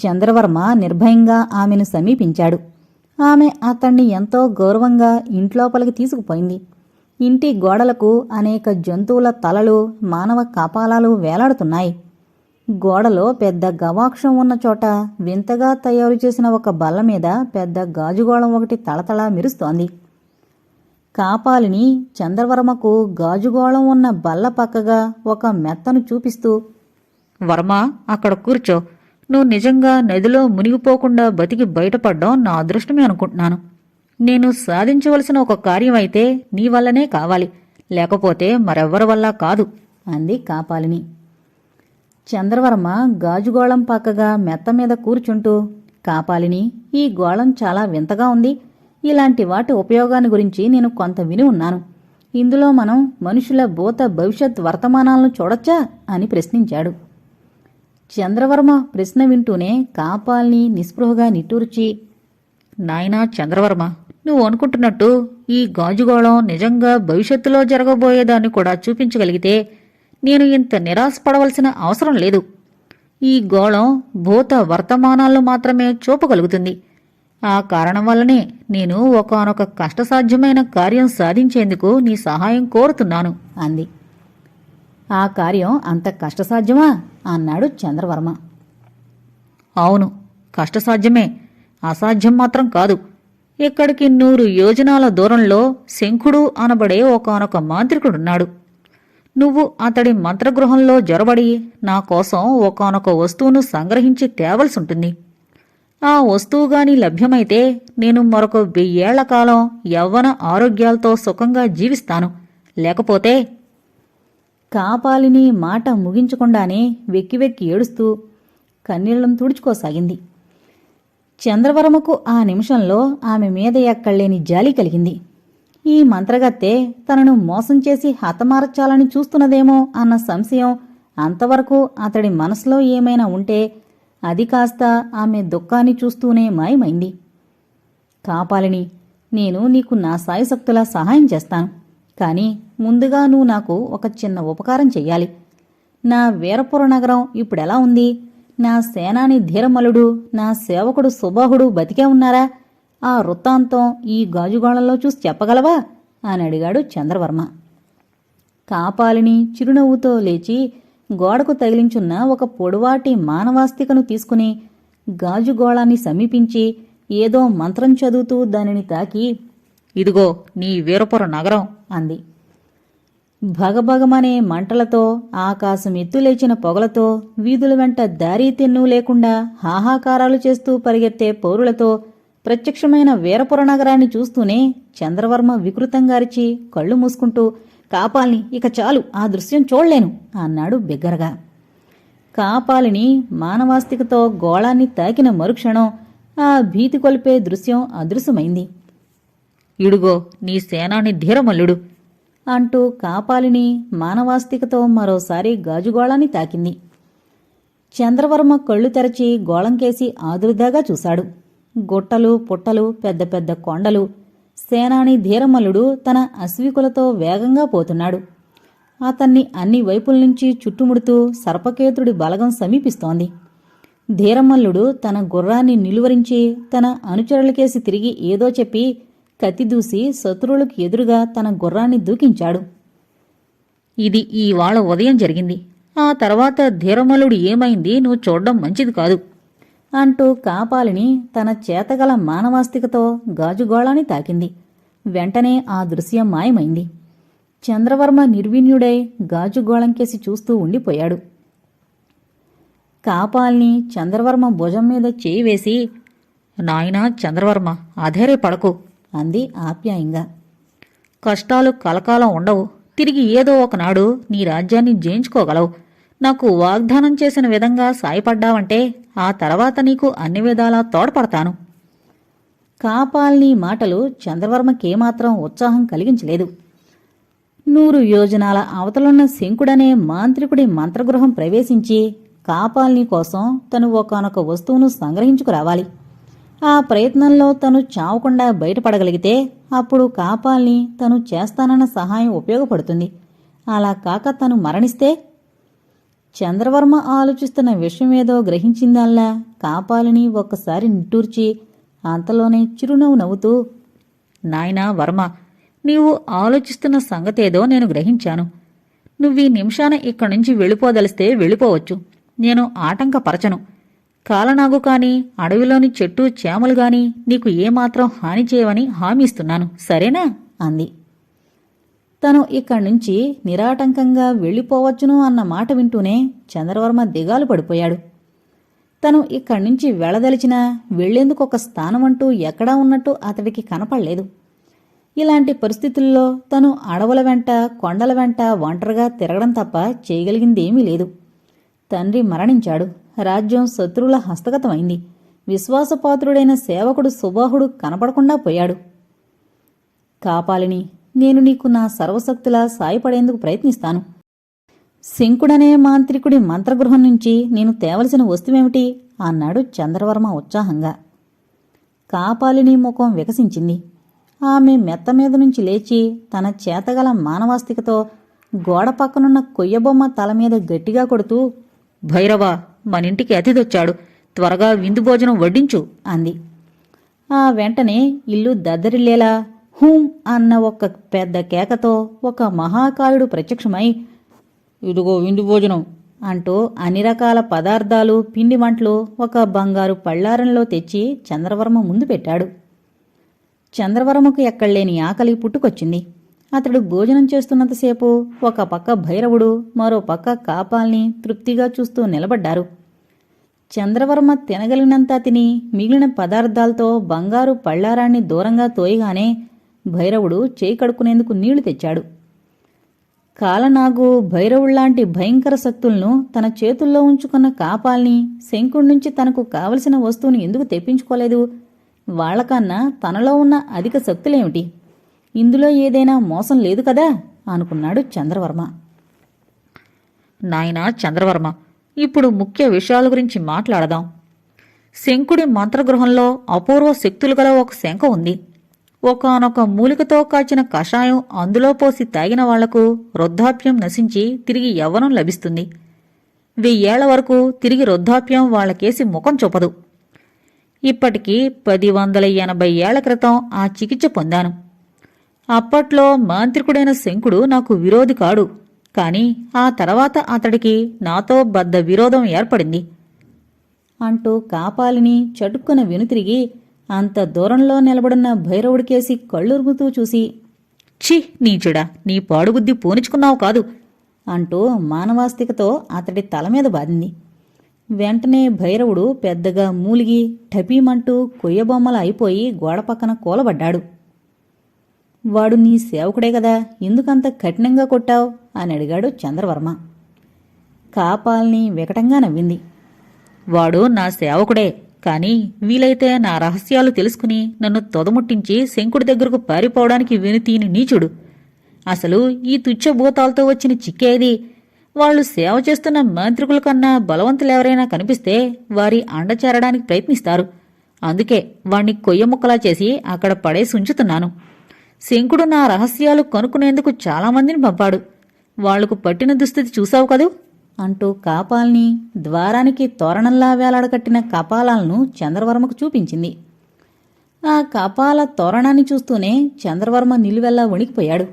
చంద్రవర్మ నిర్భయంగా ఆమెను సమీపించాడు. ఆమె అతన్ని ఎంతో గౌరవంగా ఇంట్లోపలికి తీసుకుపోయింది. ఇంటి గోడలకు అనేక జంతువుల తలలు మానవ కపాలాలు వేలాడుతున్నాయి. గోడలో పెద్ద గవాక్షం ఉన్న చోట వింతగా తయారు చేసిన ఒక బల్ల మీద పెద్ద గాజుగోళం ఒకటి తళతళ మెరుస్తోంది. కాపాలిని చంద్రవర్మకు గాజుగోళం ఉన్న బల్ల పక్కగా ఒక మెత్తను చూపిస్తూ వర్మ అక్కడ కూర్చో. నువ్వు నిజంగా నదిలో మునిగిపోకుండా బతికి బయటపడ్డం నా అదృష్టమే అనుకుంటున్నాను. నేను సాధించవలసిన ఒక కార్యం అయితే నీ వల్లనే కావాలి. లేకపోతే మరెవ్వరి వల్ల కాదు అంది కాపాలిని. చంద్రవర్మ గాజుగోళం పక్కగా మెత్త మీద కూర్చుంటూ కాపాలిని ఈ గోళం చాలా వింతగా ఉంది. ఇలాంటి వాటి ఉపయోగాన్ని గురించి నేను కొంత విని ఉన్నాను. ఇందులో మనం మనుషుల భూత భవిష్యత్ వర్తమానాలను చూడొచ్చా? అని ప్రశ్నించాడు. చంద్రవర్మ ప్రశ్న వింటూనే కాపాల్ని నిస్పృహగా నిట్టూర్చి నాయనా చంద్రవర్మ నువ్వు అనుకుంటున్నట్టు ఈ గాజుగోళం నిజంగా భవిష్యత్తులో జరగబోయేదాన్ని కూడా చూపించగలిగితే నేను ఇంత నిరాశపడవలసిన అవసరం లేదు. ఈ గోళం భూత వర్తమానాలను మాత్రమే చూపగలుగుతుంది. ఆ కారణం వల్లనే నేను ఒకానొక కష్టసాధ్యమైన కార్యం సాధించేందుకు నీ సహాయం కోరుతున్నాను అంది. ఆ కార్యం అంత కష్టసాధ్యమా? అన్నాడు చంద్రవర్మ. అవును కష్టసాధ్యమే. అసాధ్యం మాత్రం కాదు. ఇక్కడికి నూరు యోజనాల దూరంలో శంఖుడు అనబడే ఒకనొక మాంత్రికుడున్నాడు. నువ్వు అతడి మంత్రగృహంలో జొరబడి నా కోసం ఒకనొక వస్తువును సంగ్రహించి తేవలసి ఉంటుంది ఆ వస్తువు గాని లభ్యమైతే నేను మరొక వెయ్యేళ్ళ కాలం యవ్వన ఆరోగ్యాలతో సుఖంగా జీవిస్తాను. లేకపోతే కాపాలిని మాట ముగించకుండానే వెక్కి వెక్కి ఏడుస్తూ కన్నీళ్ళను తుడుచుకోసాగింది. చంద్రవర్మకు ఆ నిమిషంలో ఆమె మీద ఎక్కడలేని జాలి కలిగింది. ఈ మంత్రగత్తె తనను మోసం చేసి హతమార్చాలని చూస్తున్నదేమో అన్న సంశయం అంతవరకు అతడి మనసులో ఏమైనా ఉంటే అది కాస్త ఆమె దుఃఖాన్ని చూస్తూనే మాయమైంది. కాపాలిని నేను నీకు నా సాయశక్తులా సహాయం చేస్తాను. కానీ ముందుగా నువ్వు నాకు ఒక చిన్న ఉపకారం చెయ్యాలి. నా వీరపుర నగరం ఇప్పుడెలా ఉంది? నా సేనాని ధీరమలుడు నా సేవకుడు సుబాహుడు బతికే ఉన్నారా? ఆ వృత్తాంతం ఈ గాజుగోళంలో చూసి చెప్పగలవా? అని అడిగాడు చంద్రవర్మ. కాపాలిని చిరునవ్వుతో లేచి గోడకు తగిలించున్న ఒక పొడువాటి మానవాస్తికను తీసుకుని గాజుగోళాన్ని సమీపించి ఏదో మంత్రం చదువుతూ దానిని తాకి ఇదిగో నీ వీరపుర నగరం అంది. భగభగమనే మంటలతో ఆకాశం ఎత్తులేచిన పొగలతో వీధుల వెంట దారి తెన్ను లేకుండా హాహాకారాలు చేస్తూ పరిగెత్తే పౌరులతో ప్రత్యక్షమైన వీరపుర నగరాన్ని చూస్తూనే చంద్రవర్మ వికృతంగారిచి కళ్ళు మూసుకుంటూ కాపాలిని ఇక చాలు ఆ దృశ్యం చూడలేను అన్నాడు బిగ్గరగా. కాపాలిని మానవాస్తికతో గోళాన్ని తాకిన మరుక్షణం ఆ భీతి కొలిపే దృశ్యం అదృశ్యమైంది. ఇడుగో నీ సేనాని ధీరమల్లుడు అంటూ కాపాలిని మానవాస్తికతో మరోసారి గాజుగోళాన్ని తాకింది. చంద్రవర్మ కళ్ళు తెరచి గోళంకేసి ఆదురుదాగా చూశాడు. గుట్టలు పుట్టలు పెద్ద పెద్ద కొండలు సేనాని ధీరమల్లుడు తన అశ్వికులతో వేగంగా పోతున్నాడు. అతన్ని అన్ని వైపుల నుంచి చుట్టుముడుతూ సర్పకేతుడి బలగం సమీపిస్తోంది. ధీరమల్లుడు తన గుర్రాన్ని నిలువరించి తన అనుచరులకేసి తిరిగి ఏదో చెప్పి కత్తిదూసి శత్రువులకు ఎదురుగా తన గుర్రాన్ని దూకించాడు. ఇది ఇవాళ ఉదయం జరిగింది. ఆ తర్వాత ధీరమలుడు ఏమైంది నువ్వు చూడడం మంచిది కాదు అంటూ కాపాలిని తన చేతగల మానవాస్తికతో గాజుగోళాన్ని తాకింది. వెంటనే ఆ దృశ్యం మాయమైంది. చంద్రవర్మ నిర్వీణ్యుడై గాజుగోళంకేసి చూస్తూ ఉండిపోయాడు. కాపాల్ని చంద్రవర్మ భుజం మీద చేయి వేసి నాయనా చంద్రవర్మ అధైర్య పడకు అంది ఆప్యాయంగా. కష్టాలు కలకాలం ఉండవు. తిరిగి ఏదో ఒకనాడు నీ రాజ్యాన్ని జయించుకోగలవు. నాకు వాగ్దానం చేసిన విధంగా సాయపడ్డావంటే ఆ తర్వాత నీకు అన్ని విధాలా తోడ్పడతాను. కాపాల్ని మాటలు చంద్రవర్మకేమాత్రం ఉత్సాహం కలిగించలేదు. నూరు యోజనాల అవతలున్న శంకుడనే మాంత్రికుడి మంత్రగృహం ప్రవేశించి కాపాల్ని కోసం తను ఒకనొక వస్తువును సంగ్రహించుకురావాలి. ఆ ప్రయత్నంలో తను చావకుండా బయటపడగలిగితే అప్పుడు కాపాల్ని తను చేస్తానన్న సహాయం ఉపయోగపడుతుంది. అలా కాక తను మరణిస్తే? చంద్రవర్మ ఆలోచిస్తున్న విషయమేదో గ్రహించిందల్లా కాపాలిని ఒక్కసారి నిట్టూర్చి అంతలోనే చిరునవ్వు నవ్వుతూ నాయనా వర్మ నీవు ఆలోచిస్తున్న సంగతేదో నేను గ్రహించాను. నువ్వీ నిమిషాన ఇక్కడి నుంచి వెళ్ళిపోదలిస్తే వెళ్ళిపోవచ్చు. నేను ఆటంకపరచను. కాలనాగు కాని అడవిలోని చెట్టు చేమలు గాని నీకు ఏమాత్రం హాని చేయవని హామీ ఇస్తున్నాను సరేనా? అంది. తను ఇక్కడి నుంచి నిరాటంకంగా వెళ్ళిపోవచ్చును అన్న మాట వింటూనే చంద్రవర్మ దిగాలు పడిపోయాడు. తను ఇక్కడి నుంచి వెళ్ళదలిచినా వెళ్ళేందుకు ఒక స్థానం అంటూ ఎక్కడా ఉన్నట్టు అతడికి కనపడలేదు. ఇలాంటి పరిస్థితుల్లో తను అడవుల వెంట కొండల వెంట ఒంటరిగా తిరగడం తప్ప చేయగలిగిందేమీ లేదు. తండ్రి మరణించాడు. రాజ్యం శత్రువుల హస్తగతమైంది. విశ్వాసపాత్రుడైన సేవకుడు సుబాహుడు కనపడకుండా పోయాడు. కాపాలిని నేను నీకు నా సర్వశక్తులా సాయపడేందుకు ప్రయత్నిస్తాను. శంకుడనే మాంత్రికుడి మంత్రగృహం నుంచి నేను తేవలసిన వస్తువేమిటి? అన్నాడు చంద్రవర్మ ఉత్సాహంగా. కాపాలిని ముఖం వికసించింది. ఆమె మెత్త మీద నుంచి లేచి తన చేతగల మానవాస్తికతో గోడ పక్కనున్న కొయ్యబొమ్మ తల మీద గట్టిగా కొడుతూ భైరవా మనింటికి అతిథొచ్చాడు త్వరగా విందు భోజనం వడ్డించు అంది. ఆ వెంటనే ఇల్లు దద్దరిల్లేలా హూం అన్న ఒక పెద్ద కేకతో ఒక మహాకాయుడు ప్రత్యక్షమై ఇదిగో విందు భోజనం అంటూ అన్ని రకాల పదార్థాలు పిండి వంటలు ఒక బంగారు పళ్ళారంలో తెచ్చి చంద్రవర్మ ముందు పెట్టాడు. చంద్రవర్మకు ఎక్కడలేని ఆకలి పుట్టుకొచ్చింది. అతడు భోజనం చేస్తున్నంతసేపు ఒక పక్క భైరవుడు మరో పక్క కాపాల్ని తృప్తిగా చూస్తూ నిలబడ్డారు. చంద్రవర్మ తినగలిగినంత తిని మిగిలిన పదార్థాలతో బంగారు పళ్ళారాన్ని దూరంగా తోయగానే భైరవుడు చేయి కడుక్కునేందుకు నీళ్ళు తెచ్చాడు. కాలనాగు భైరవుళ్ళాంటి భయంకర శక్తులను తన చేతుల్లో ఉంచుకున్న కాపాల్ని శంకుడి నుంచి తనకు కావలసిన వస్తువుని ఎందుకు తెప్పించుకోలేదు? వాళ్ళకన్నా తనలో ఉన్న అధిక శక్తులేమిటి? ఇందులో ఏదైనా మోసం లేదు కదా? అనుకున్నాడు చంద్రవర్మ. నాయనా చంద్రవర్మ ఇప్పుడు ముఖ్య విషయాల గురించి మాట్లాడదాం. శంకుడి మంత్రగృహంలో అపూర్వ శక్తులు గల ఒక శంఖ ఉంది. ఒకానొక మూలికతో కాచిన కషాయం అందులో పోసి తాగిన వాళ్ళకు వృద్ధాప్యం నశించి తిరిగి యవ్వనం లభిస్తుంది. వెయ్యేళ్ళ వరకు తిరిగి వృద్ధాప్యం వాళ్ళకేసి ముఖం చూపదు. ఇప్పటికీ పది వందల ఎనభై ఏళ్ళ క్రితం ఆ చికిత్స పొందాను. అప్పట్లో మాంత్రికుడైన శంకుడు నాకు విరోధి కాడు. కాని ఆ తర్వాత అతడికి నాతో బద్ద విరోధం ఏర్పడింది. అంటూ కాపాలిని చటుక్కున వెనుతిరిగి అంత దూరంలో నిలబడిన భైరవుడికేసి కళ్ళురుముతూ చూసి ఛీ నీచుడా నీ పాడుబుద్ధి పూనిచుకున్నావు కాదు అంటూ మానవాస్తికతో అతడి తల మీద బాధింది వెంటనే భైరవుడు పెద్దగా మూలిగి టపీమంటూ కొయ్యబొమ్మల అయిపోయి గోడ పక్కన కూలబడ్డాడు. వాడు నీ సేవకుడే కదా ఎందుకంత కఠినంగా కొట్టావు? అని అడిగాడు చంద్రవర్మ. కాపాల్ని వికటంగా నవ్వింది. వాడు నా సేవకుడే కాని వీలైతే నా రహస్యాలు తెలుసుకుని నన్ను తొదముట్టించి శంకుడి దగ్గరకు పారిపోవడానికి వెనుతీని నీచుడు. అసలు ఈ తుచ్చభూతాలతో వచ్చిన చిక్కేది వాళ్ళు సేవ చేస్తున్న మంత్రికుల కన్నా బలవంతులెవరైనా కనిపిస్తే వారి అండ చేరడానికి ప్రయత్నిస్తారు. అందుకే వాణ్ణి కొయ్య ముక్కలా చేసి అక్కడ పడేసి ఉంచుతున్నాను. శంకుడు నా రహస్యాలు కనుక్కునేందుకు చాలామందిని పంపాడు. వాళ్ళకు పట్టిన దుస్థితి చూసావు కదూ? అంటూ కాపాల్ని ద్వారానికి తోరణంలా వేలాడకట్టిన కపాలాలను చంద్రవర్మకు చూపించింది. ఆ కపాల తోరణాన్ని చూస్తూనే చంద్రవర్మ నిలువెల్లా వణికిపోయాడు.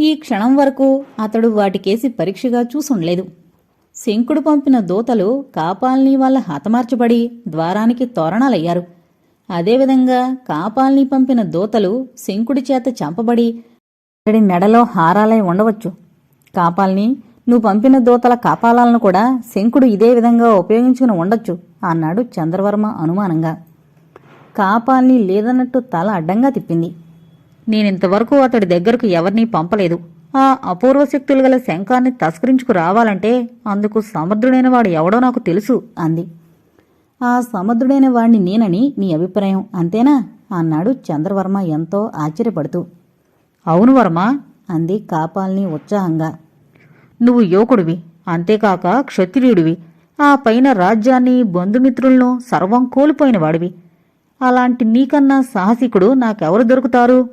ఈ క్షణం వరకు అతడు వాటికేసి పరీక్షగా చూసుండలేదు. శంకుడు పంపిన దూతలు కాపాల్ని వాళ్ళ హతమార్చబడి ద్వారానికి తోరణాలయ్యారు. అదేవిధంగా కాపాల్ని పంపిన దూతలు శంకుడి చేత చంపబడి అతడి మెడలో హారాలై ఉండవచ్చు. కాపాల్ని నువ్వు పంపిన దూతల కాపాలాలను కూడా శంకుడు ఇదే విధంగా ఉపయోగించుకుని ఉండొచ్చు అన్నాడు చంద్రవర్మ అనుమానంగా. కాపాల్ని లేదన్నట్టు తల అడ్డంగా తిప్పింది. నేనింతవరకు అతడి దగ్గరకు ఎవరినీ పంపలేదు. ఆ అపూర్వ శక్తులు గల శంఖాన్ని తస్కరించుకు రావాలంటే అందుకు సమర్థుడైన వాడు ఎవడో నాకు తెలుసు అంది. ఆ సమర్థుడైన వాణ్ణి నేనని నీ అభిప్రాయం అంతేనా? అన్నాడు చంద్రవర్మ ఎంతో ఆశ్చర్యపడుతూ. అవును వర్మ. అంది కాపాల్ని ఉత్సాహంగా. నువ్వు యువకుడివి అంతేకాక క్షత్రియుడివి. ఆ పైన రాజ్యాన్ని బంధుమిత్రులను సర్వం కోల్పోయిన వాడివి. అలాంటి నీకన్నా సాహసికుడు నాకెవరు దొరుకుతారు?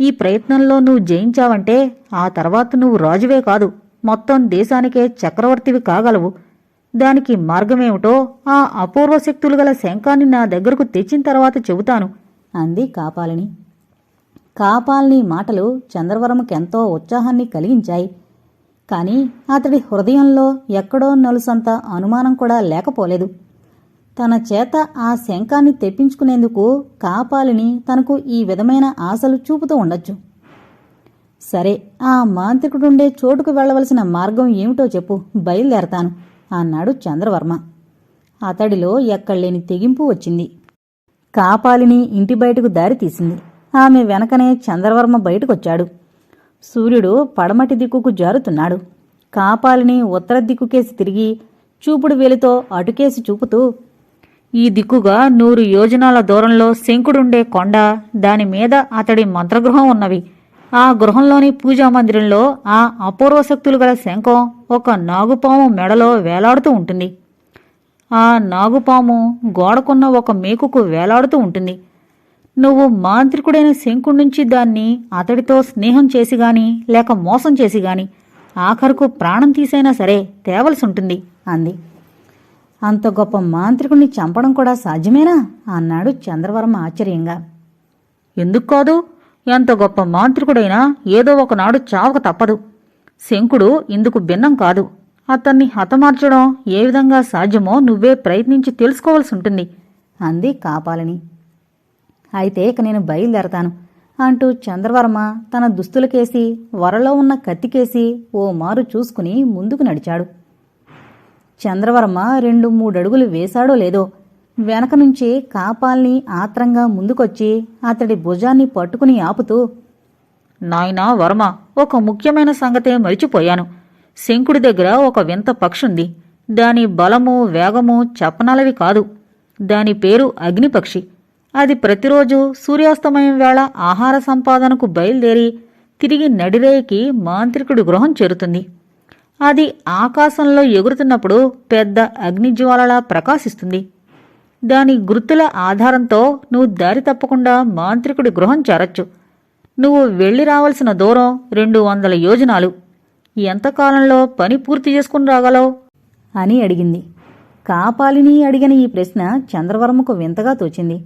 ఈ ప్రయత్నంలో నువ్వు జయించావంటే ఆ తర్వాత నువ్వు రాజువే కాదు. మొత్తం దేశానికే చక్రవర్తివి కాగలవు. దానికి మార్గమేమిటో ఆ అపూర్వ శక్తులు గల శంఖాన్ని నా దగ్గరకు తెచ్చిన తర్వాత చెబుతాను అంది కాపాలిని. కాపాలిని మాటలు చంద్రవరంకెంతో ఉత్సాహాన్ని కలిగించాయి. కానీ అతడి హృదయంలో ఎక్కడో నలుసంత అనుమానం కూడా లేకపోలేదు. తన చేత ఆ శంఖాన్ని తెప్పించుకునేందుకు కాపాలిని తనకు ఈ విధమైన ఆశలు చూపుతూ ఉండొచ్చు. సరే ఆ మాంత్రికుడుండే చోటుకు వెళ్ళవలసిన మార్గం ఏమిటో చెప్పు బయలుదేరతాను. అన్నాడు చంద్రవర్మ. అతడిలో ఎక్కడలేని తెగింపు వచ్చింది. కాపాలిని ఇంటి బయటకు దారి తీసింది. ఆమె వెనకనే చంద్రవర్మ బయటకొచ్చాడు. సూర్యుడు పడమటి దిక్కుకు జారుతున్నాడు. కాపాలిని ఉత్తర దిక్కుకేసి తిరిగి చూపుడు వేలితో అటుకేసి చూపుతూ ఈ దిక్కుగా నూరు యోజనాల దూరంలో శంకుడుండే కొండ దాని మీద అతడి మంత్రగృహం ఉన్నవి. ఆ గృహంలోని పూజా మందిరంలో ఆ అపూర్వ శక్తులు గల శంఖం ఒక నాగుపాము మెడలో వేలాడుతూ ఉంటుంది. ఆ నాగుపాము గోడకున్న ఒక మేకుకు వేలాడుతూ ఉంటుంది. నువ్వు మాంత్రికుడైన శంకుడి నుంచి దాన్ని అతడితో స్నేహం చేసి గాని లేక మోసం చేసి గాని ఆఖరుకు ప్రాణం తీసైనా సరే తేవలసి ఉంటుంది అంది. అంత గొప్ప మాంత్రికుణ్ణి చంపడం కూడా సాధ్యమేనా? అన్నాడు చంద్రవరం ఆశ్చర్యంగా. ఎందుకు కాదు? ఎంత గొప్ప మాంత్రికుడైనా ఏదో ఒకనాడు చావక తప్పదు. శంకుడు ఇందుకు భిన్నం కాదు. అతన్ని హతమార్చడం ఏ విధంగా సాధ్యమో నువ్వే ప్రయత్నించి తెలుసుకోవాల్సి ఉంటుంది. అంది కాపాలని. అయితే ఇక నేను బయలుదేరతాను అంటూ చంద్రవర్మ తన దుస్తులకేసి వరలో ఉన్న కత్తికేసి ఓ మారు చూసుకుని ముందుకు నడిచాడు. చంద్రవర్మ రెండు మూడడుగులు వేశాడో లేదో వెనక నుంచి కాపాల్ని ఆత్రంగా ముందుకొచ్చి అతడి భుజాన్ని పట్టుకుని ఆపుతూ నాయనా వర్మ ఒక ముఖ్యమైన సంగతే మరిచిపోయాను. శంకుడి దగ్గర ఒక వింత పక్షుంది. దాని బలము వేగము చెప్పనలవి కాదు. దాని పేరు అగ్నిపక్షి అది ప్రతిరోజు సూర్యాస్తమయం వేళ ఆహార సంపాదనకు బయలుదేరి తిరిగి నడిరేయికి మాంత్రికుడి గృహం చేరుతుంది. అది ఆకాశంలో ఎగురుతున్నప్పుడు పెద్ద అగ్నిజ్వాలలా ప్రకాశిస్తుంది. దాని గుర్తుల ఆధారంతో నువ్వు దారి తప్పకుండా మాంత్రికుడి గృహం చేరొచ్చు. నువ్వు వెళ్ళి రావాల్సిన దూరం రెండు వందల యోజనాలు. ఎంతకాలంలో పని పూర్తి చేసుకుని రాగలవు? అని అడిగింది. కాపాలిని అడిగిన ఈ ప్రశ్న చంద్రవర్మకు వింతగా తోచింది.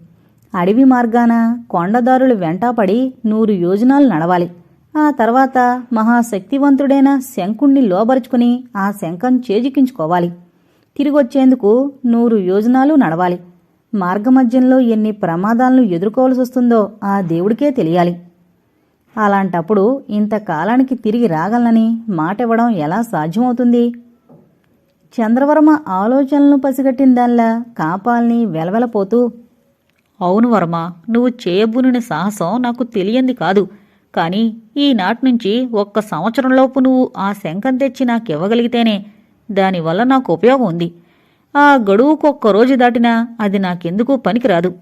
అడవి మార్గాన కొండదారులు వెంటాపడి నూరు యోజనాలు నడవాలి. ఆ తర్వాత మహాశక్తివంతుడైన శంకుణ్ణి లోబరుచుకుని ఆ శంఖం చేజిక్కించుకోవాలి. తిరిగొచ్చేందుకు నూరు యోజనాలు నడవాలి. మార్గమధ్యంలో ఎన్ని ప్రమాదాలను ఎదుర్కోవాల్సి వస్తుందో ఆ దేవుడికే తెలియాలి. అలాంటప్పుడు ఇంతకాలానికి తిరిగి రాగలనని మాట ఇవ్వడం ఎలా సాధ్యమవుతుంది? చంద్రవర్మ ఆలోచనలను పసిగట్టిన దానిలా కాపాల్ని వెలవెలపోతూ అవును వర్మ నువ్వు చేయబూనిన సాహసం నాకు తెలియంది కాదు. కానీ ఈనాటి నుంచి ఒక్క సంవత్సరంలోపు నువ్వు ఆ శంఖం తెచ్చి నాకివ్వగలిగితేనే దానివల్ల నాకు ఉపయోగం ఉంది. ఆ గడువుకొక్క రోజు దాటినా అది నాకెందుకు పనికిరాదు.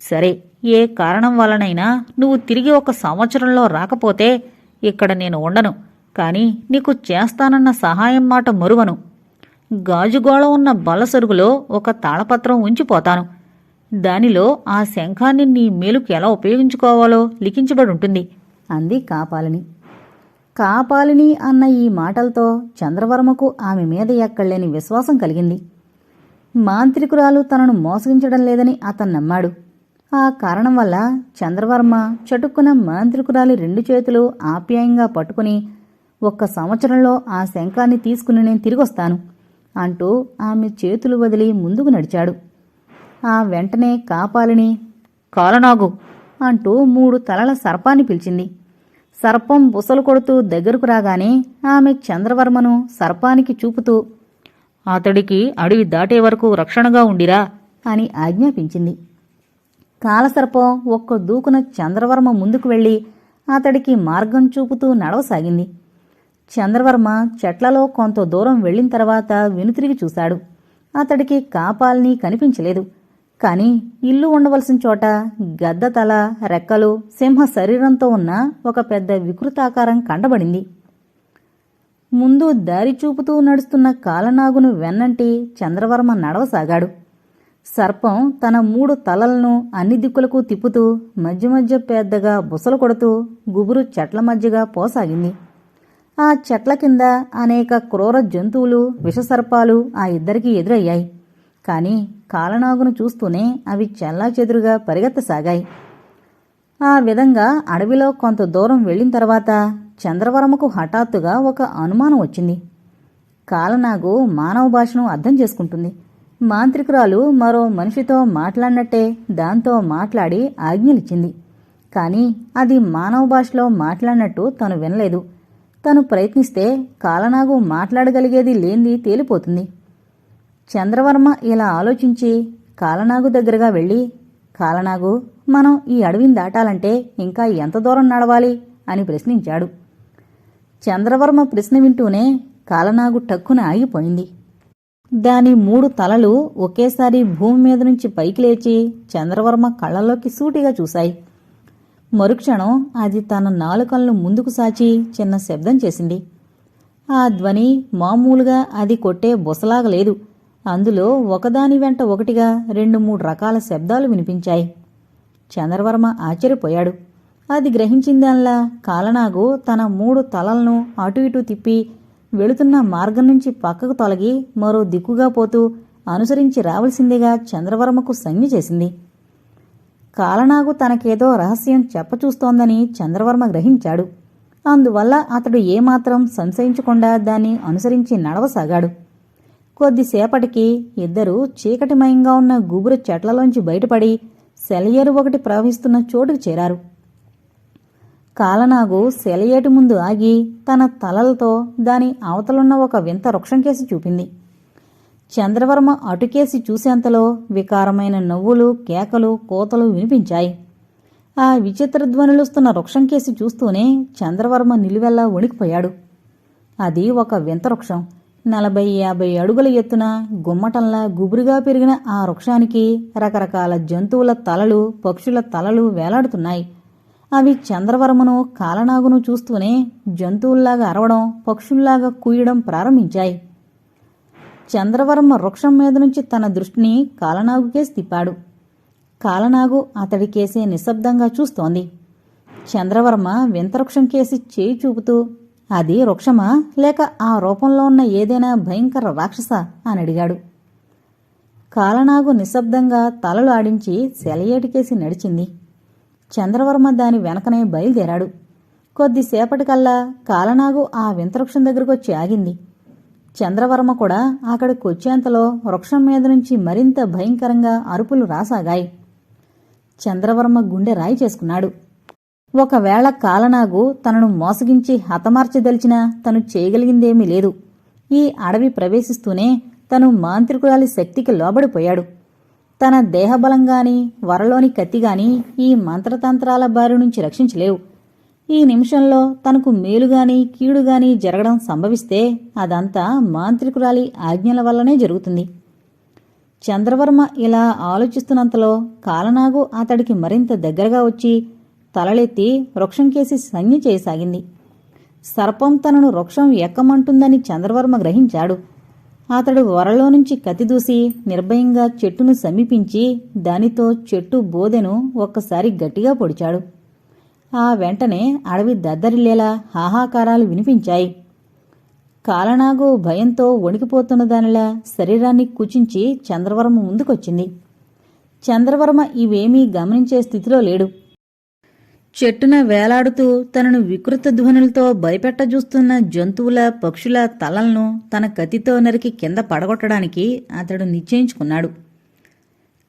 సరే ఏ కారణం వలనైనా నువ్వు తిరిగి ఒక సంవత్సరంలో రాకపోతే ఇక్కడ నేను ఉండను కానీ నీకు చేస్తానన్న సహాయం మాట మరువను. గాజుగోళ ఉన్న బలసరుగులో ఒక తాళపత్రం ఉంచిపోతాను. దానిలో ఆ శంఖాన్ని నీ మేలుకు ఎలా ఉపయోగించుకోవాలో లిఖించబడి ఉంటుంది అంది కాపాలిని. కాపాలిని అన్న ఈ మాటలతో చంద్రవర్మకు ఆమె మీద ఎక్కడలేని విశ్వాసం కలిగింది. మాంత్రికురాలు తనను మోసగించడం లేదని అతను నమ్మాడు. ఆ కారణం వల్ల చంద్రవర్మ చటుక్కున మాంత్రికురాలి రెండు చేతులు ఆప్యాయంగా పట్టుకుని ఒక్క సంవత్సరంలో ఆ శంఖాన్ని తీసుకుని నేను తిరిగొస్తాను అంటూ ఆమె చేతులు వదిలి ముందుకు నడిచాడు. ఆ వెంటనే కాపాలిని కాలనాగు అంటూ మూడు తలల సర్పాన్ని పిలిచింది. సర్పం బుసలు కొడుతూ దగ్గరకు రాగానే ఆమె చంద్రవర్మను సర్పానికి చూపుతూ అతడికి అడవి దాటే వరకు రక్షణగా ఉండిరా అని ఆజ్ఞాపించింది. కాలసర్పం ఒక్క దూకున చంద్రవర్మ ముందుకు వెళ్ళి అతడికి మార్గం చూపుతూ నడవసాగింది. చంద్రవర్మ చెట్లలో కొంత దూరం వెళ్ళిన తర్వాత వెనుతిరిగి చూశాడు. అతడికి కాపాల్ని కనిపించలేదు. కాని ఇల్లు ఉండవలసిన చోట గద్ద తల రెక్కలు సింహ శరీరంతో ఉన్న ఒక పెద్ద వికృతాకారం కండబడింది. ముందు దారి చూపుతూ నడుస్తున్న కాలనాగును వెన్నంటి చంద్రవర్మ నడవసాగాడు. సర్పం తన మూడు తలలను అన్ని దిక్కులకు తిప్పుతూ మధ్య మధ్య పెద్దగా బుసలు కొడుతూ గుబురు చెట్ల మధ్యగా పోసాగింది. ఆ చెట్ల కింద అనేక క్రూర జంతువులు విషసర్పాలు ఆ ఇద్దరికీ ఎదురయ్యాయి. కాని కాలనాగును చూస్తూనే అవి చెల్లాచెదురుగా పరిగెత్తసాగాయి. ఆ విధంగా అడవిలో కొంత దూరం వెళ్ళిన తర్వాత చంద్రవరముకు హఠాత్తుగా ఒక అనుమానం వచ్చింది. కాలనాగు మానవ భాషను అర్థం చేసుకుంటుంది. మాంత్రికురాలు మరో మనిషితో మాట్లాడినట్టే దాంతో మాట్లాడి ఆజ్ఞలిచ్చింది. కానీ అది మానవ భాషలో మాట్లాడినట్టు తను వినలేదు. తను ప్రయత్నిస్తే కాలనాగు మాట్లాడగలిగేది లేనిది తేలిపోతుంది. చంద్రవర్మ ఇలా ఆలోచించి కాలనాగు దగ్గరగా వెళ్ళి కాలనాగు మనం ఈ అడవిని దాటాలంటే ఇంకా ఎంత దూరం నడవాలి? అని ప్రశ్నించాడు. చంద్రవర్మ ప్రశ్న వింటూనే కాలనాగు టక్కున ఆగిపోయింది. దాని మూడు తలలు ఒకేసారి భూమి మీద నుంచి పైకి లేచి చంద్రవర్మ కళ్ళలోకి సూటిగా చూశాయి. మరుక్షణం అది తన నాలుకలను ముందుకు సాచి చిన్న శబ్దం చేసింది. ఆ ధ్వని మామూలుగా అది కొట్టే బుసలాగా లేదు. అందులో ఒకదాని వెంట ఒకటిగా రెండు మూడు రకాల శబ్దాలు వినిపించాయి. చంద్రవర్మ ఆశ్చర్యపోయాడు. అది గ్రహించిందల్లా కాలనాగు తన మూడు తలలను అటు ఇటు తిప్పి వెళుతున్న మార్గం నుంచి పక్కకు తొలగి మరో దిక్కుగా పోతూ అనుసరించి రావలసిందిగా చంద్రవర్మకు సంజ్ఞ చేసింది. కాలనాగు తనకేదో రహస్యం చెప్పచూస్తోందని చంద్రవర్మ గ్రహించాడు. అందువల్ల అతడు ఏమాత్రం సంశయించకుండా దాన్ని అనుసరించి నడవసాగాడు. కొద్దిసేపటికి ఇద్దరూ చీకటిమయంగా ఉన్న గుబురు చెట్లలోంచి బయటపడి సెలయేరు ఒకటి ప్రవహిస్తున్న చోటుకు చేరారు. కాలనాగు సెలయేటి ముందు ఆగి తన తలలతో దాని అవతలున్న ఒక వింత వృక్షం కేసి చూపింది. చంద్రవర్మ అటుకేసి చూసేంతలో వికారమైన నవ్వులు కేకలు కోతలు వినిపించాయి. ఆ విచిత్ర ధ్వనులుస్తున్న వృక్షం కేసి చూస్తూనే చంద్రవర్మ నిలువెల్లా వణికిపోయాడు. అది ఒక వింత వృక్షం. నలభై యాభై అడుగుల ఎత్తున గుమ్మటంలా గుబురుగా పెరిగిన ఆ వృక్షానికి రకరకాల జంతువుల తలలు పక్షుల తలలు వేలాడుతున్నాయి. అవి చంద్రవర్మను కాలనాగును చూస్తూనే జంతువుల్లాగా అరవడం పక్షుల్లాగా కూయడం ప్రారంభించాయి. చంద్రవర్మ వృక్షం మీద నుంచి తన దృష్టిని కాలనాగుకేసి తిప్పాడు. కాలనాగు అతడికేసే నిశ్శబ్దంగా చూస్తోంది. చంద్రవర్మ వింతవృక్షం కేసి చేయి చూపుతూ అది వృక్షమా? లేక ఆ రూపంలో ఉన్న ఏదైనా భయంకర రాక్షస? అని అడిగాడు. కాలనాగు నిశ్శబ్దంగా తలలు ఆడించి సెలయేటికేసి నడిచింది. చంద్రవర్మ దాని వెనకనే బయలుదేరాడు. కొద్దిసేపటికల్లా కాలనాగు ఆ వింత వృక్షం ఆగింది. చంద్రవర్మ కూడా అక్కడికి వచ్చేంతలో వృక్షం మీద నుంచి మరింత భయంకరంగా అరుపులు రాసాగాయి. చంద్రవర్మ గుండె రాయి చేసుకున్నాడు. ఒకవేళ కాలనాగు తనను మోసగించి హతమార్చదలిచినా తను చేయగలిగిందేమీ లేదు. ఈ అడవి ప్రవేశిస్తూనే తను మాంత్రికురాలి శక్తికి లోబడిపోయాడు. తన దేహబలంగాని వరలోని కత్తిగాని ఈ మంత్రతంత్రాల బారి నుంచి రక్షించలేవు. ఈ నిమిషంలో తనకు మేలుగాని కీడుగాని జరగడం సంభవిస్తే అదంతా మాంత్రికురాలి ఆజ్ఞల వల్లనే జరుగుతుంది. చంద్రవర్మ ఇలా ఆలోచిస్తున్నంతలో కాలనాగు అతడికి మరింత దగ్గరగా వచ్చి తలలెత్తి వృక్షం కేసి సంజ్ఞ చేయసాగింది. సర్పం తనను వృక్షం ఎక్కమంటుందని చంద్రవర్మ గ్రహించాడు. అతడు వరలో నుంచి కత్తిదూసి నిర్భయంగా చెట్టును సమీపించి దానితో చెట్టు బోదెను ఒక్కసారి గట్టిగా పొడిచాడు. ఆ వెంటనే అడవి దద్దరిల్లేలా హాహాకారాలు వినిపించాయి. కాలనాగు భయంతో వణికిపోతున్న దానిలా శరీరాన్ని కుచించి చంద్రవర్మ ముందుకొచ్చింది. చంద్రవర్మ ఇవేమీ గమనించే స్థితిలో లేడు. చెట్టున వేలాడుతూ తనను వికృత ధ్వనులతో భయపెట్టజూస్తున్న జంతువుల పక్షుల తలలను తన కత్తితో నరికి కింద పడగొట్టడానికి అతడు నిశ్చయించుకున్నాడు.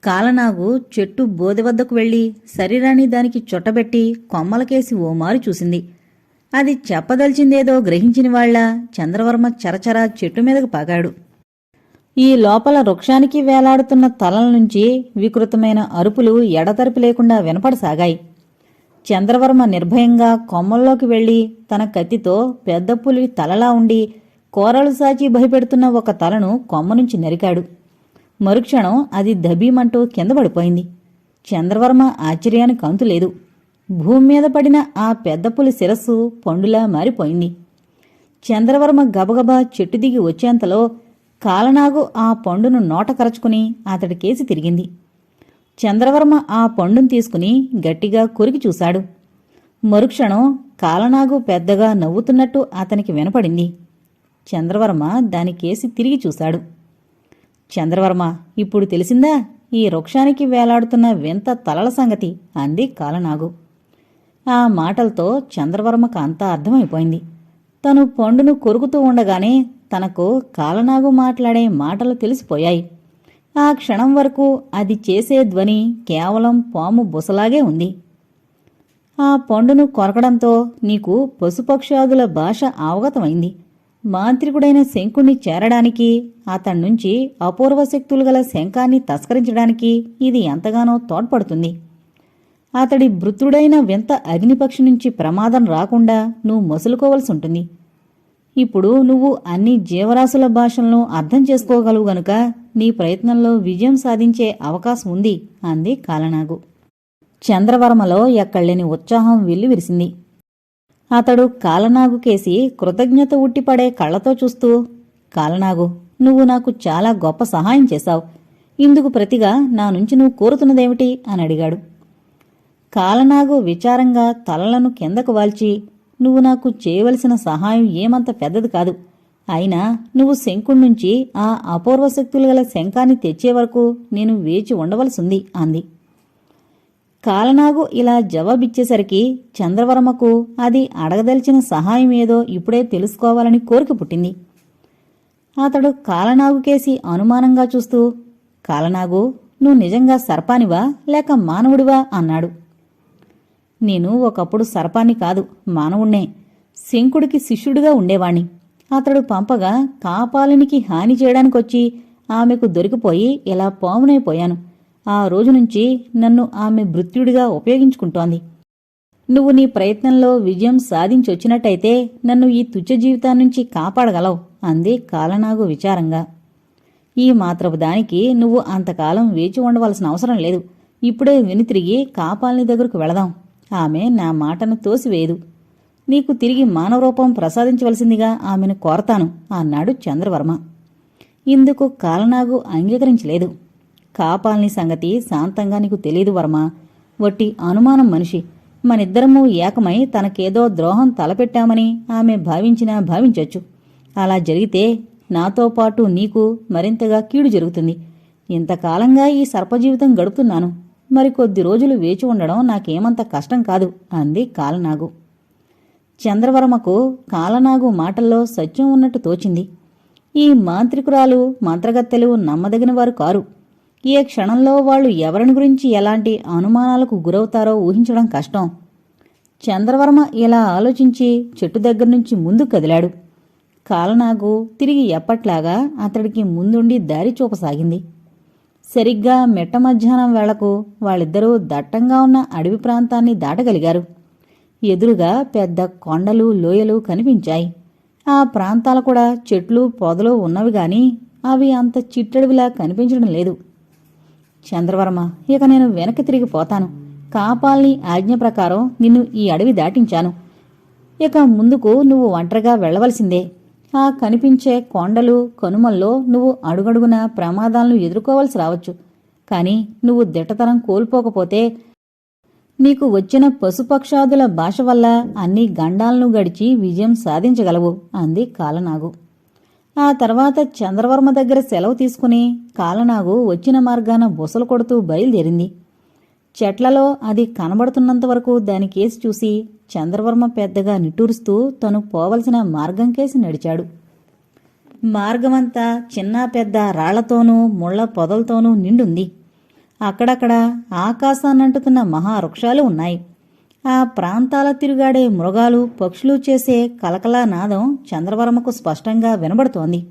కాలనాగు చెట్టు బోధి వద్దకు వెళ్ళి శరీరాన్ని దానికి చుట్టబెట్టి కొమ్మలకేసి ఓమారు చూసింది. అది చెప్పదలిచిందేదో గ్రహించిన వాళ్ళ చంద్రవర్మ చరచరా చెట్టు మీదకు పాగాడు ఈ లోపల వృక్షానికి వేలాడుతున్న తలల నుంచి వికృతమైన అరుపులు ఎడతెరిపి లేకుండా వినపడసాగాయి. చంద్రవర్మ నిర్భయంగా కొమ్మల్లోకి వెళ్ళి తన కత్తితో పెద్ద పులి తలలా ఉండి కోరలు సాచి భయపెడుతున్న ఒక తలను కొమ్మ నుంచి నరికాడు. మరుక్షణం అది దబీమంటూ కింద పడిపోయింది. చంద్రవర్మ ఆశ్చర్యానికి అంతులేదు. భూమి మీద పడిన ఆ పెద్ద పులి శిరస్సు పండులా మారిపోయింది. చంద్రవర్మ గబగబా చెట్టు దిగి వచ్చేంతలో కాలనాగు ఆ పండును నోట కరచుకుని అతడికేసి తిరిగింది. చంద్రవర్మ ఆ పండును తీసుకుని గట్టిగా కొరికి చూశాడు. మరుక్షణం కాలనాగు పెద్దగా నవ్వుతున్నట్టు అతనికి వినపడింది. చంద్రవర్మ దాని కేసి తిరిగి చూశాడు. చంద్రవర్మ ఇప్పుడు తెలిసిందా? ఈ వృక్షానికి వేలాడుతున్న వింత తలల సంగతి అంది కాలనాగు. ఆ మాటలతో చంద్రవర్మకు అంతా అర్థమైపోయింది. తను పండును కొరుకుతూ ఉండగానే తనకు కాలనాగు మాట్లాడే మాటలు తెలిసిపోయాయి. ఆ క్షణం వరకు అది చేసే ధ్వని కేవలం పాము బుసలాగే ఉంది. ఆ పండును కొరకడంతో నీకు పశుపక్షాదుల భాష అవగతమైంది మాంత్రికుడైన శంకుణ్ణి చేరడానికి అతడి నుంచి అపూర్వ శక్తులు గల శంఖాన్ని తస్కరించడానికి ఇది ఎంతగానో తోడ్పడుతుంది. అతడి భృతుడైన వింత అగ్నిపక్షి నుంచి ప్రమాదం రాకుండా నువ్వు మసులుకోవలసి ఉంటుంది ఇప్పుడు నువ్వు అన్ని జీవరాశుల భాషలను అర్థం చేసుకోగలవు గనుక నీ ప్రయత్నంలో విజయం సాధించే అవకాశం ఉంది అంది కాలనాగు. చంద్రవర్మలో ఎక్కడలేని ఉత్సాహం విరిసింది అతడు కాలనాగు కేసి కృతజ్ఞత ఉట్టిపడే కళ్ళతో చూస్తూ కాలనాగు నువ్వు నాకు చాలా గొప్ప సహాయం చేశావు. ఇందుకు ప్రతిగా నా నుంచి నువ్వు కోరుతున్నదేమిటి? అని అడిగాడు. కాలనాగు విచారంగా తలలను కిందకు వాల్చి నువ్వు నాకు చేయవలసిన సహాయం ఏమంత పెద్దది కాదు. అయినా నువ్వు శంకుడి నుంచి ఆ అపూర్వ శక్తులు గల శంఖాన్ని తెచ్చే వరకు నేను వేచి ఉండవలసింది అంది. కాలనాగు ఇలా జవాబిచ్చేసరికి చంద్రవర్మకు అది అడగదలిచిన సహాయం ఏదో ఇప్పుడే తెలుసుకోవాలని కోరిక పుట్టింది. అతడు కాలనాగు కేసి అనుమానంగా చూస్తూ కాలనాగు నువ్వు నిజంగా సర్పానివా లేక మానవుడివా? అన్నాడు. నేను ఒకప్పుడు సర్పాన్ని కాదు మానవుణ్ణే. శంకుడికి శిష్యుడిగా ఉండేవాణ్ణి. అతడు పంపగా కాపాలనికి హాని చేయడానికొచ్చి ఆమెకు దొరికిపోయి ఇలా పామునైపోయాను ఆ రోజు నుంచి నన్ను ఆమె భృత్యుడిగా ఉపయోగించుకుంటోంది. నువ్వు నీ ప్రయత్నంలో విజయం సాధించొచ్చినట్టయితే నన్ను ఈ తుచ్చ జీవితాన్నించి కాపాడగలవు అంది కాలనాగు విచారంగా. ఈ మాత్రపు దానికి నువ్వు అంతకాలం వేచి ఉండవలసిన అవసరం లేదు. ఇప్పుడే వెనుతిరిగి కాపాలని దగ్గరకు వెళదాం. ఆమె నా మాటను తోసివేయదు. నీకు తిరిగి మానవరూపం ప్రసాదించవలసిందిగా ఆమెను కోరతాను అన్నాడు చంద్రవర్మ. ఇందుకు కాలనాగు అంగీకరించలేదు. కాపాలని సంగతి శాంతంగా నీకు తెలియదు వర్మ. వట్టి అనుమానం మనిషి. మనిద్దరము ఏకమై తనకేదో ద్రోహం తలపెట్టామని ఆమె భావించినా భావించొచ్చు. అలా జరిగితే నాతో పాటు నీకు మరింతగా కీడు జరుగుతుంది. ఇంతకాలంగా ఈ సర్పజీవితం గడుపుతున్నాను. మరికొద్ది రోజులు వేచి ఉండడం నాకేమంత కష్టం కాదు అంది కాలనాగు. చంద్రవర్మకు కాలనాగు మాటల్లో సత్యం ఉన్నట్టు తోచింది. ఈ మాంత్రికురాలు మంత్రగత్తెలు నమ్మదగిన వారు కారు. ఏ క్షణంలో వాళ్ళు ఎవరిని గురించి ఎలాంటి అనుమానాలకు గురవుతారో ఊహించడం కష్టం. చంద్రవర్మ ఇలా ఆలోచించి చెట్టు దగ్గర నుంచి ముందు కదిలాడు. కాలనాగు తిరిగి ఎప్పట్లాగా అతడికి ముందుండి దారి చూపసాగింది. సరిగ్గా మిట్ట మధ్యాహ్నం వేళకు వాళ్ళిద్దరూ దట్టంగా ఉన్న అడవి ప్రాంతాన్ని దాటగలిగారు. ఎదురుగా పెద్ద కొండలు లోయలు కనిపించాయి. ఆ ప్రాంతాలు కూడా చెట్లు పొదలు ఉన్నవి గాని అవి అంత చిట్టడివిలా కనిపించడం లేదు. చంద్రవర్మ ఇక నేను వెనక్కి తిరిగిపోతాను కాపాల్ని ఆజ్ఞ ప్రకారం నిన్ను ఈ అడవి దాటించాను. ఇక ముందుకు నువ్వు ఒంటరిగా వెళ్ళవలసిందే. ఆ కనిపించే కొండలు కనుమల్లో నువ్వు అడుగడుగున ప్రమాదాలను ఎదుర్కోవలసి రావచ్చు. కాని నువ్వు దిట్టతనం కోల్పోకపోతే నీకు వచ్చిన పశుపక్షాదుల భాష వల్ల అన్ని గండాలను గడిచి విజయం సాధించగలవు అంది కాలనాగు. ఆ తర్వాత చంద్రవర్మ దగ్గర సెలవు తీసుకుని కాలనాగు వచ్చిన మార్గాన బుసలు కొడుతూ బయలుదేరింది. చెట్లలో అది కనబడుతున్నంత వరకు దాని కేసు చూసి చంద్రవర్మ పెద్దగా నిట్టూరుస్తూ తను పోవలసిన మార్గం కేసి నడిచాడు. మార్గమంతా చిన్న పెద్ద రాళ్ళతోనూ ముళ్ళ పొదలతోనూ నిండుంది. అక్కడక్కడ ఆకాశాన్నంటుతున్న మహావృక్షాలు ఉన్నాయి. ఆ ప్రాంతాల తిరుగాడే మృగాలు పక్షులు చేసే కలకలా నాదం చంద్రవర్మకు స్పష్టంగా వినబడుతోంది.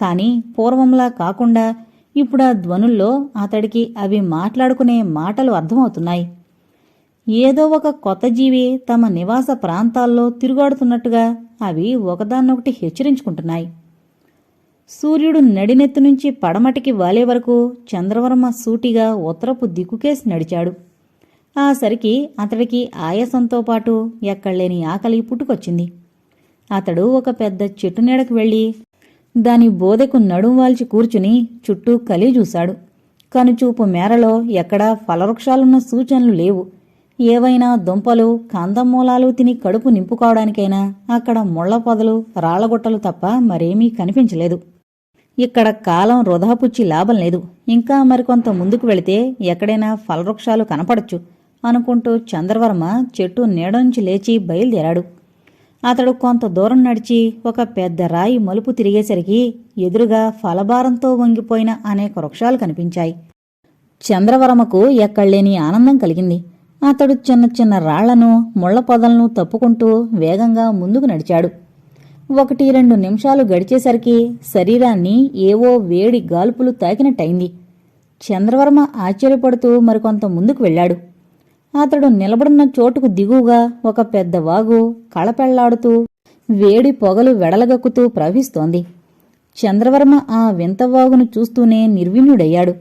కానీ పూర్వంలా కాకుండా ఇప్పుడు ఆ ధ్వనుల్లో అతడికి అవి మాట్లాడుకునే మాటలు అర్థమవుతున్నాయి. ఏదో ఒక కొత్త జీవి తమ నివాస ప్రాంతాల్లో తిరుగాడుతున్నట్టుగా అవి ఒకదాన్నొకటి హెచ్చరించుకుంటున్నాయి. సూర్యుడు నడినెత్తు నుంచి పడమటికి వాలే వరకు చంద్రవర్మ సూటిగా ఉత్తరపు దిక్కుకేసి నడిచాడు. ఆ సరికి అతడికి ఆయాసంతో పాటు ఎక్కడలేని ఆకలి పుట్టుకొచ్చింది. అతడు ఒక పెద్ద చెట్టు నీడకు వెళ్ళి దాని బోదెకు నడుం వాల్చి కూర్చుని చుట్టూ కలి చూశాడు. కనుచూపు మేరలో ఎక్కడా ఫలవృక్షాలున్న సూచనలు లేవు. ఏవైనా దుంపలు కందమూలాలు తిని కడుపు నింపుకోవడానికైనా అక్కడ ముళ్ళ పొదలు రాళ్ళగుట్టలు తప్ప మరేమీ కనిపించలేదు. ఇక్కడ కాలం వృధాపుచ్చి లాభం లేదు. ఇంకా మరికొంత ముందుకు వెళితే ఎక్కడైనా ఫలవృక్షాలు కనపడచ్చు అనుకుంటూ చంద్రవర్మ చెట్టు నీడ నుంచి లేచి బయలుదేరాడు. అతడు కొంత దూరం నడిచి ఒక పెద్ద రాయి మలుపు తిరిగేసరికి ఎదురుగా ఫలభారంతో వంగిపోయిన అనేక వృక్షాలు కనిపించాయి. చంద్రవర్మకు ఎక్కడలేని ఆనందం కలిగింది. అతడు చిన్న చిన్న రాళ్ళను ముళ్ళ పొదలను తప్పుకుంటూ వేగంగా ముందుకు నడిచాడు. ఒకటి రెండు నిమిషాలు గడిచేసరికి శరీరాన్ని ఏవో వేడి గాల్పులు తాకినట్టయింది. చంద్రవర్మ ఆశ్చర్యపడుతూ మరికొంత ముందుకు వెళ్ళాడు. అతడు నిలబడిన చోటుకు దిగువగా ఒక పెద్ద వాగు కళపెళ్ళాడుతూ వేడి పొగలు వెడలగక్కుతూ ప్రవహిస్తోంది. చంద్రవర్మ ఆ వింత వాగును చూస్తూనే నిర్విణ్యుడయ్యాడు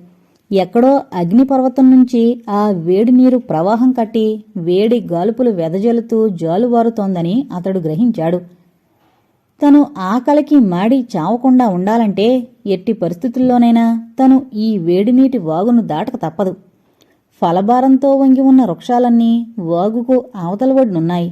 ఎక్కడో అగ్నిపర్వతం నుంచి ఆ వేడి నీరు ప్రవాహం కట్టి వేడి గాలుపులు వెదజల్లుతూ జాలువారుతోందని అతడు గ్రహించాడు. తను ఆకలికి మాడి చావకుండా ఉండాలంటే ఎట్టి పరిస్థితుల్లోనైనా తను ఈ వేడినీటి వాగును దాటక తప్పదు. ఫలభారంతో వంగి ఉన్న వృక్షాలన్నీ వాగుకు అవతల ఒడ్డునున్నాయి